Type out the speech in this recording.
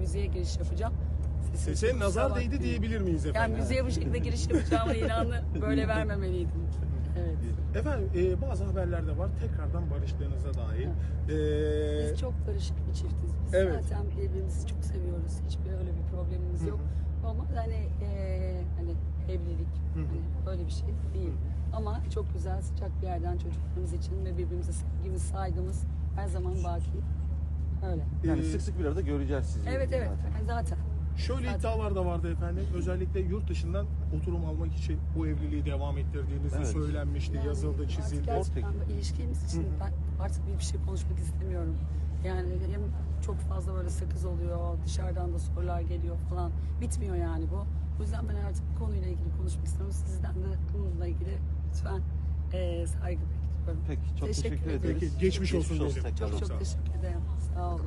müziğe giriş yapacağım. Sesim Sese çok nazar değdi bakmayın. diyebilir miyiz Yani efendim? müziğe bu şekilde giriş yapacağıma ilanı böyle vermemeliydim. Evet. Efendim e, bazı haberlerde var tekrardan barıştığınıza dair. E, Biz çok barışık bir çiftiz. Biz Evet. zaten birbirimizi çok seviyoruz. Hiçbir öyle bir problemimiz yok. Ama hani eee, hani evlilik hani böyle bir şey değil. Ama çok güzel sıcak bir yerden çocuklarımız için ve birbirimize sevgimiz, saygımız her zaman baki. Öyle. Yani Ee, sık sık bir arada göreceğiz sizi. Evet evet zaten. Zaten. Şöyle Zaten. iddialar da vardı efendim. Özellikle yurt dışından oturum almak için bu evliliği devam ettirdiğinizi Evet. söylenmişti, Yani yazıldı, artık çizildi. Gerçekten bu ilişkimiz için ben artık bir şey konuşmak istemiyorum. Yani hem çok fazla böyle sakız oluyor, dışarıdan da sorular geliyor falan. Bitmiyor yani bu. O yüzden ben artık bu konuyla ilgili konuşmak istiyorum. Sizden de bununla ilgili lütfen eee saygı bekliyorum. Peki çok teşekkür, Teşekkür ederiz. ederim. Peki, geçmiş olsun diyelim. tekrar. Çok çok teşekkür ederim. Sağ olun.